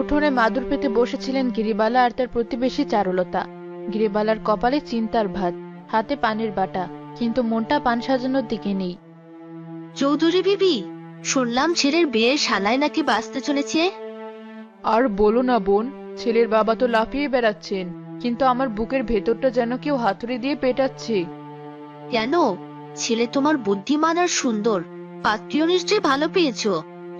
উঠোনে মাদুর পেতে বসেছিলেন গিরিবালা আর তার প্রতিবেশী চারুলতা। গিরিবালার কপালে চিন্তার ভাত হাতে পানির বাটা কিন্তু মনটা পান সাজানোর দিকে নেই। চৌধুরী বিবি শুনলাম ছেলের বিয়ে শালায় নাকি বাঁচতে চলেছে? আর বলো না বোন ছেলের বাবা তো লাফিয়ে বেড়াচ্ছেন কিন্তু আমার বুকের ভেতরটা যেন কেউ হাতুড়ি দিয়ে পেটাচ্ছে। কেন? ছেলে তোমার বুদ্ধিমান আর সুন্দর পাত্রীয় নিশ্চয়ই ভালো পেয়েছ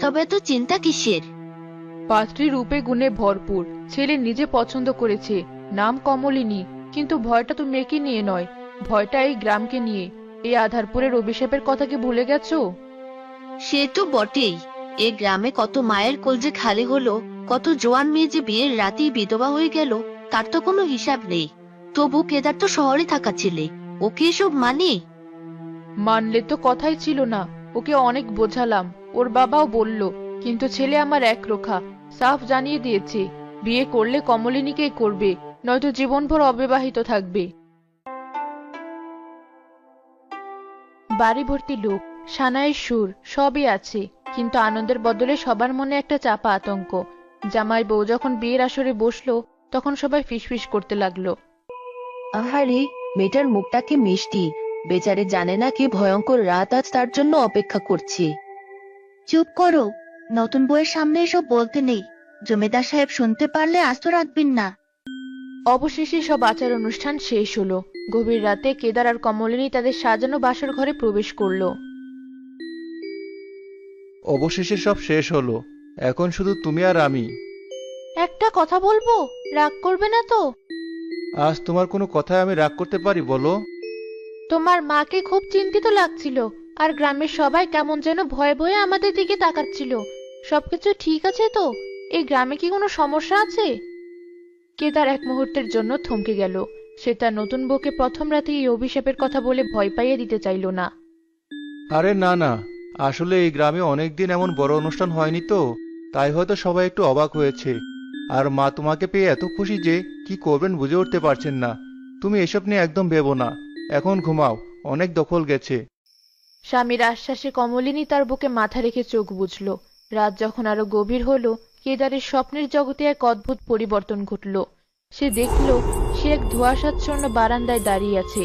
তবে এত চিন্তা কিসের? পাত্রী রূপে গুণে ভরপুর। ছেলে নিজে পছন্দ করেছে। নাম কমলিনী কিন্তু ভয়টা তো মেয়েকে নিয়ে নয়। ভয়টা এই গ্রামকে নিয়ে। এই আধারপুরের অভিশাপের কথা কি ভুলে গেছো? সে তো বটেই। এ গ্রামে কত মায়ের কোল যে খালি হলো কত জোয়ান মেয়ে যে বিয়ের রাতেই বিধবা হয়ে গেল তার তো কোনো হিসাব নেই। তবু কেদার তো শহরে থাকা ছেলে। ওকে এসব মানে? মানলে তো কথাই ছিল না। ওকে অনেক বোঝালাম। ওর বাবাও বলল কিন্তু ছেলে আমার এক রোখা। সাফ জানিয়ে দিয়েছে বিয়ে করলে কমলিনীকেই করবে নয়তো জীবনভর অবিবাহিত থাকবে। বাড়ি ভর্তি লোক সানাই সুর সবই আছে কিন্তু আনন্দের বদলে সবার মনে একটা চাপা আতঙ্ক। জামাই বউ যখন বিয়ের আসরে বসল তখন সবাই ফিসফিস করতে লাগল। আহারে মেয়েটার মুখটা কি মিষ্টি বেচারে জানে না কি ভয়ঙ্কর রাত আজ তার জন্য অপেক্ষা করছে। চুপ করো নতুন বইয়ের সামনে এসব বলতে নেই। জমিদার সাহেব শুনতে পারলে আস্ত রাখবেন না। অবশেষে সব আচার অনুষ্ঠান শেষ হলো। গভীর রাতে কেদার আর কমলিনী তাদের সাজানো বাসর ঘরে প্রবেশ করল। অবশেষে সব শেষ হলো। এখন শুধু তুমি আর আমি। একটা কথা বলব? রাগ করবে না তো? আজ তোমার কোনো কথায় আমি রাগ করতে পারি বলো? তোমার মাকে খুব চিন্তিত লাগছিল আর গ্রামের সবাই কেমন যেন ভয়ে ভয়ে আমাদের দিকে তাকাচ্ছিল। সবকিছু ঠিক আছে তো? এই গ্রামে কি কোনো সমস্যা আছে? কেদার এক মুহূর্তের জন্য থমকে গেল। সে তার নতুন বউকে প্রথম রাতে এই অভিশাপের কথা বলে ভয় পাইয়ে দিতে চাইল না। আরে না না আসলে এই গ্রামে অনেকদিন এমন বড় অনুষ্ঠান হয়নি তো তাই হয়তো সবাই একটু অবাক হয়েছে। আর মা তোমাকে পেয়ে এত খুশি যে কি করবেন বুঝে উঠতে পারছেন না। তুমি এসব নিয়ে একদম ভেবো না। এখন ঘুমাও অনেক দখল গেছে। স্বামীর আশ্বাসে কমলিনী তার বুকে মাথা রেখে চোখ বুঝল রাত যখন আরও গভীর হল কেদারের স্বপ্নের জগতে এক অদ্ভুত পরিবর্তন ঘটল। সে দেখল সে এক ধোঁয়াশাচ্ছন্ন বারান্দায় দাঁড়িয়ে আছে।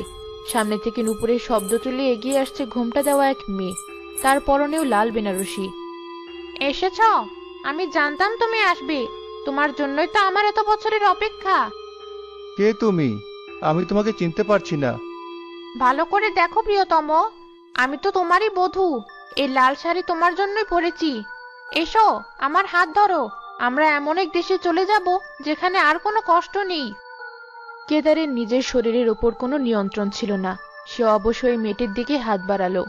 সামনে থেকে নুপুরের শব্দ তুলে এগিয়ে আসছে ঘোমটা দেওয়া এক মেয়ে। তার পরনেও লাল বেনারসি। এসেছ? আমি জানতাম তুমি আসবে। তোমার জন্যই তো আমার এত বছরের অপেক্ষা। কে তুমি? আমি তোমাকে চিনতে পারছি না। ভালো করে দেখো প্রিয়তম। আমি তো তোমারই বধূ। এই লাল শাড়ি তোমার জন্যই পরেছি। এসো, আমার হাত ধরো। আমরা এমন এক দেশে চলে যাব যেখানে আর কোনো কষ্ট নেই। কেদারের নিজের শরীরের ওপর কোনো নিয়ন্ত্রণ ছিল না। সে অবশ্যই মেয়েটির দিকে হাত বাড়ালো।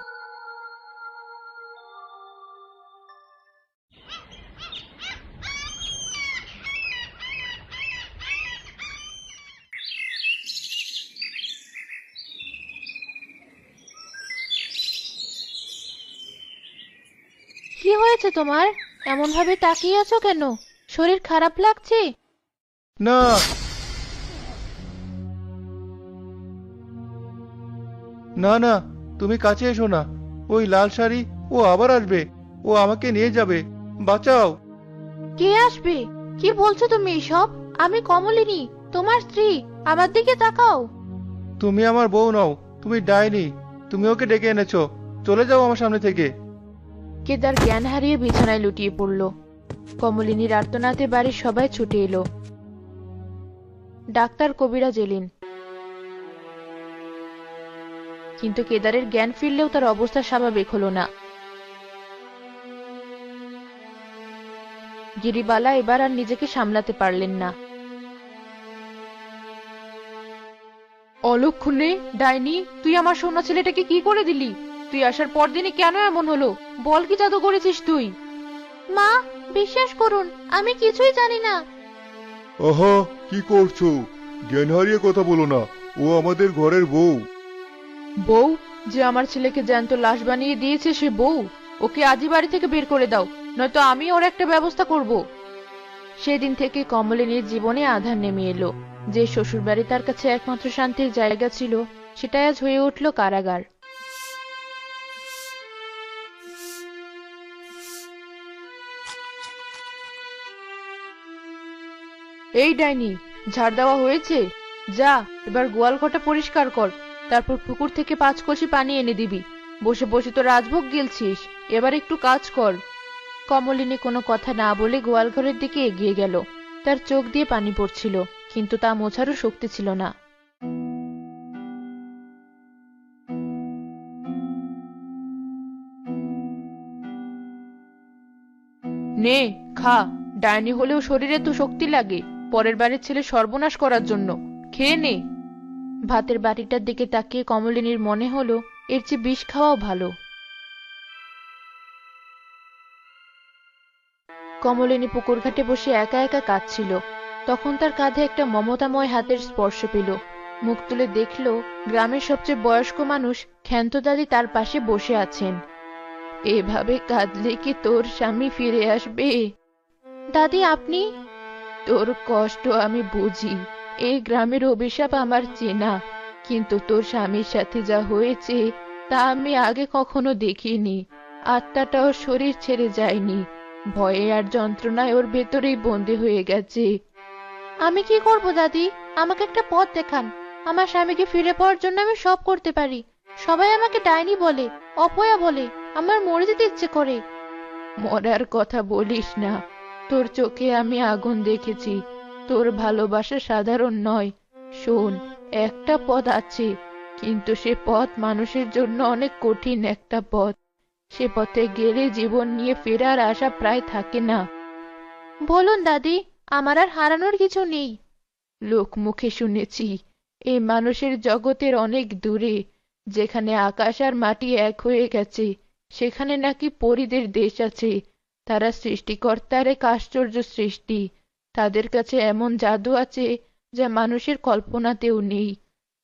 হয়েছে তোমার? এমন ভাবে তাকিয়ে আছো কেন? শরীর খারাপ লাগছে? না। না না তুমি কাছে এসো না। ওই লাল শাড়ি ও আবার আসবে। ও আমাকে নিয়ে যাবে। বাঁচাও। কে আসবে? কি বলছো তুমি এসব? আমি কমলিনী তোমার স্ত্রী। আমার দিকে তাকাও। তুমি আমার বউ নও তুমি ডাইনি। তুমি ওকে ডেকে এনেছো। চলে যাও আমার সামনে থেকে। কেদার জ্ঞান হারিয়ে বিছানায় লুটিয়ে পড়ল। কমলিনীর আর্তনাতে বাড়ির সবাই ছুটে এলো। ডাক্তার কবিরা এলেন। কিন্তু কেদারের জ্ঞান ফিরলেও তার অবস্থা স্বাভাবিক হলো না। গিরিবালা এবার আর নিজেকে সামলাতে পারলেন না। অলক্ষণে, ডাইনি, তুই আমার সোনা ছেলেটাকে কি করে দিলি? তুই আসার পর দিনই কেন এমন হলো? বল কি জাদু করেছিস তুই? মা বিশ্বাস করুন আমি কিছুই জানি না। আহা কি করছ? জ্ঞান হারিয়ে কথা বলো না ও আমাদের ঘরের বউ। বউ যে আমার ছেলেকে জ্যান্ত লাশ বানিয়ে দিয়েছে সে বউ ওকে আজই বাড়ি থেকে বের করে দাও নয়তো আমি ওর একটা ব্যবস্থা করব। সেদিন থেকে কমলিনীর জীবনে আধার নেমে এলো। যে শ্বশুরবাড়ি তার কাছে একমাত্র শান্তির জায়গা ছিল সেটাই আজ হয়ে উঠল কারাগার। এই ডাইনি, ঝাড় দেওয়া হয়েছে? যা, এবার গোয়াল ঘরটা পরিষ্কার কর। তারপর পুকুর থেকে পাঁচ কলসি পানি এনে দিবি। বসে বসে তো রাজভোগ গিলছিস। এবার একটু কাজ কর। কমলিনী কোনো কথা না বলে গোয়াল ঘরের দিকে এগিয়ে গেল। তার চোখ দিয়ে পানি পড়ছিল, কিন্তু তা মোছারও শক্তি ছিল না। নে, খা। ডাইনি হলেও শরীরে তো শক্তি লাগে। পরের বাড়ির ছেলে সর্বনাশ করার জন্য। খেয়ে নে। ভাতের বাটিটার দিকে তাকিয়ে কমলিনীর মনে হলো এর চেয়ে বিষ খাওয়াও ভালো। কমলিনী পুকুর ঘাটে বসে একা একা কাঁদছিল। তখন তার কাঁধে একটা মমতাময় হাতের স্পর্শ পেল। মুখ তুলে দেখল গ্রামের সবচেয়ে বয়স্ক মানুষ ক্ষান্ত দাদি তার পাশে বসে আছেন। এভাবে কাঁদলে কি তোর স্বামী ফিরে আসবে? দাদি আপনি তোর কষ্ট আমি বুঝি। এই গ্রামের অভিশাপ আমার চেনা। কিন্তু তোর স্বামীর সাথে যা হয়েছে তা আমি আগে কখনো দেখিনি। আত্মাটা ওর শরীর ছেড়ে যায়নি। ভয়ে আর যন্ত্রণায় ওর ভেতরেই বন্দি হয়ে গেছে। আমি কি করব দাদি? আমাকে একটা পথ দেখান। আমার স্বামীকে ফিরে পাওয়ার জন্য আমি সব করতে পারি। সবাই আমাকে ডাইনি বলে অপয়া বলে আমার মরে যেতে ইচ্ছে করে। মরার কথা বলিস না। তোর চোখে আমি আগুন দেখেছি। তোর ভালোবাসা সাধারণ নয়। শোন, একটা পথ আছে, কিন্তু সে পথ মানুষের জন্য অনেক কঠিন একটা পথ। সে পথে গেলে জীবন নিয়ে ফেরার আশা প্রায় থাকে না। বলুন দাদি, আমার আর হারানোর কিছু নেই। লোক মুখে শুনেছি, এই মানুষের জগতের অনেক দূরে, যেখানে আকাশ আর মাটি এক হয়ে গেছে, সেখানে নাকি পরিদের দেশ আছে। তারা সৃষ্টিকর্তার এক আশ্চর্য সৃষ্টি। তাদের কাছে এমন জাদু আছে যা মানুষের কল্পনাতেও নেই।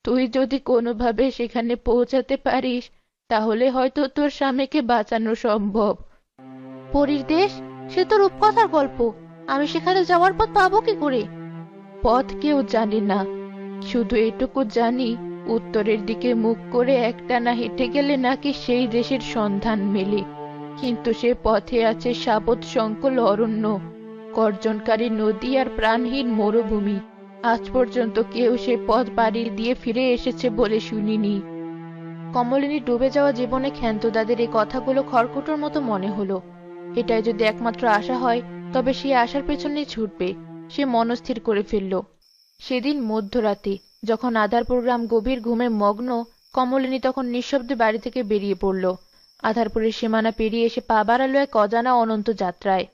তুই যদি কোনোভাবে সেখানে পৌঁছাতে পারিস তাহলে হয়তো তোর স্বামীকে বাঁচানো সম্ভব। পরীর দেশ সে তো রূপকথার গল্প। আমি সেখানে যাওয়ার পথ পাবো কি করে? পথ কেউ জানে না। শুধু এটুকু জানি উত্তরের দিকে মুখ করে একটানা হেঁটে গেলে নাকি সেই দেশের সন্ধান মেলে। কিন্তু সে পথে আছে সাবত সংকুল অরণ্য, গর্জনকারী নদী আর প্রাণহীন মরুভূমি। আজ পর্যন্ত কেউ সে পথ পাড়ি দিয়ে ফিরে এসেছে বলে শুনিনি। কমলিনী ডুবে যাওয়া জীবনে ক্ষান্তদাদের এই কথাগুলো খড়কুটোর মতো মনে হলো। এটাই যদি একমাত্র আশা হয়, তবে সে আশার পেছনেই ছুটবে, সে মনস্থির করে ফেলল। সেদিন মধ্যরাতে, যখন আধার প্রোগ্রাম গভীর ঘুমে মগ্ন, কমলিনী তখন নিঃশব্দে বাড়ি থেকে বেরিয়ে পড়ল। আধারপুরের সীমানা পেরিয়ে এসে পা বাড়ালো এক অজানা অনন্ত যাত্রায়।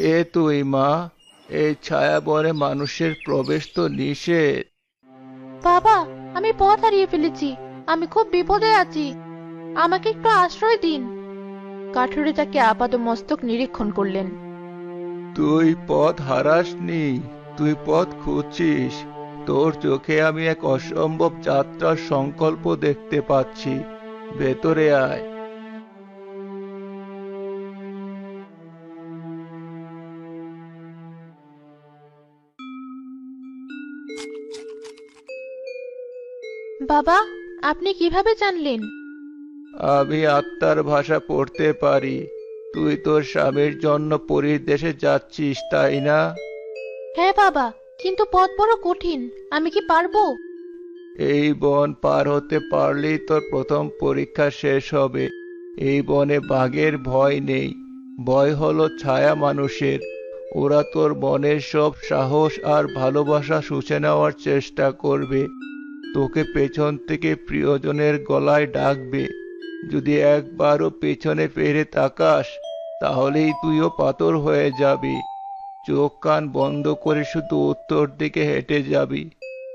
কে তুই মা। এই ছায়া বনে মানুষের প্রবেশ তো নিষেধ। বাবা আমি পথ হারিয়ে ফেলেছি। আমি খুব বিপদে আছি। আমাকে একটু আশ্রয় দিন। কাঠুরে তাকে আপাত মস্তক নিরীক্ষণ করলেন। তুই পথ হারাসনি। তুই পথ খুঁজছিস। তোর চোখে আমি এক অসম্ভব যাত্রার সংকল্প দেখতে পাচ্ছি। ভেতরে আয়। বাবা আপনি কীভাবে জানলেন? আমি আত্মার ভাষা পড়তে পারি। তুই তোর স্বামীর জন্য পরীর দেশে যাচ্ছিস তাই না? হ্যাঁ বাবা কিন্তু পথ বড় কঠিন আমি কি পারব? এই বন পার হতে পারলেই তোর প্রথম পরীক্ষা শেষ হবে। এই বনে বাঘের ভয় নেই ভয় হলো ছায়া মানুষের। ওরা তোর মনের সব সাহস আর ভালোবাসা শুষে নেওয়ার চেষ্টা করবে। তোকে পেছন থেকে প্রিয়জনের গলায় ডাকবে। যদি একবারও পেছনে ফিরে তাকাস তাহলেই তুইও পাথর হয়ে যাবি। চোখ কান বন্ধ করে শুধু উত্তর দিকে হেঁটে যাবি।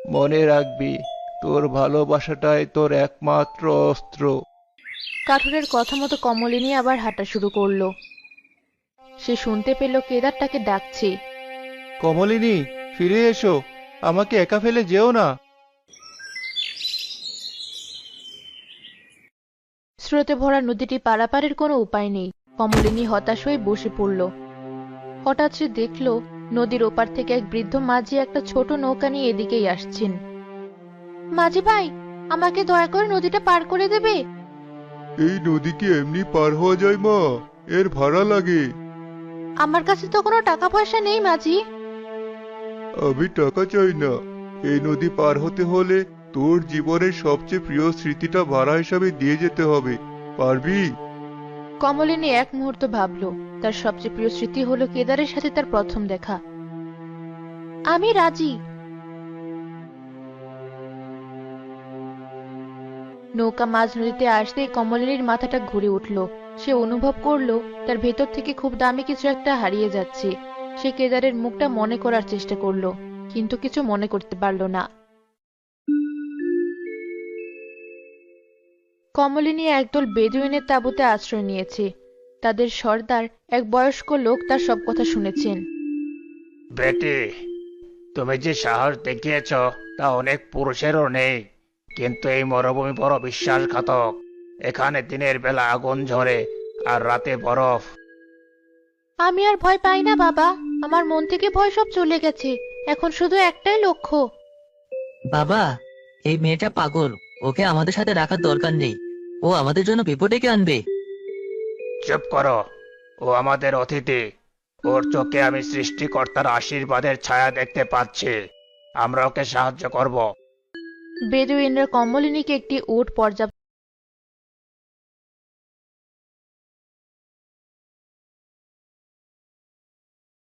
মনে রাখবি তোর ভালোবাসাটাই তোর একমাত্র অস্ত্র। কাঠুরের কথা মতো কমলিনী আবার হাঁটা শুরু করল। সে শুনতে পেল কেদার তাকে ডাকছে। কমলিনী ফিরে এসো। আমাকে একা ফেলে যেও না। স্রোতে ভরা নদীটি পারাপারের কোনো উপায় নেই। কমলিনী হতাশ হয়ে বসে পড়ল। হঠাৎ সে দেখল নদীর ওপার থেকে এক বৃদ্ধ মাঝি একটা ছোট নৌকা নিয়ে এদিকেই আসছেন। মাঝি ভাই আমাকে দয়া করে নদীটা পার করে দেবে? এই নদী কি এমনি পার হওয়া যায় মা? এর ভাড়া লাগে। আমার কাছে তো কোনো টাকা পয়সা নেই মাঝি। আমি টাকা চাই না। এই নদী পার হতে হলে তোর জীবনের সবচেয়ে প্রিয় স্মৃতিটা ভাড়া হিসাবে দিয়ে যেতে হবে, পারবি? কমলিনী এক মুহূর্ত ভাবল, তার সবচেয়ে প্রিয় স্মৃতি হলো কেদারের সাথে তার প্রথম দেখা। আমি রাজি। নৌকা মাঝ নদীতে আসতেই কমলিনীর মাথাটা ঘুরে উঠল। সে অনুভব করল, তার ভেতর থেকে খুব দামি কিছু একটা হারিয়ে যাচ্ছে। সে কেদারের মুখটা মনে করার চেষ্টা করল, কিন্তু কিছু মনে করতে পারল না। কমলিনী একদল বেদুইনের তাঁবুতে আশ্রয় নিয়েছে। তাদের সর্দার এক বয়স্ক লোক তার সব কথা শুনেছেন। বেটি তুমি যে সাহস দেখিয়েছ তা অনেক পুরুষেরও নেই কিন্তু এই মরুভূমি বড় বিশ্বাসঘাতক। এখানে দিনের বেলা আগুন ঝরে আর রাতে বরফ। আমি আর ভয় পাই না বাবা। আমার মন থেকে ভয় সব চলে গেছে। এখন শুধু একটাই লক্ষ্য। বাবা এই মেয়েটা পাগল। ওকে আমাদের সাথে রাখার দরকার নেই। ও আমাদের জন্য বিপদ ডেকে আনবে। চুপ করো। ও আমাদের অতিথি। ওর চোখে আমি সৃষ্টিকর্তার আশীর্বাদের ছায়া দেখতে পাচ্ছি। আমরা ওকে সাহায্য করব। বেদুইনরা কমলিনীকে একটি উট পর্যাপ্ত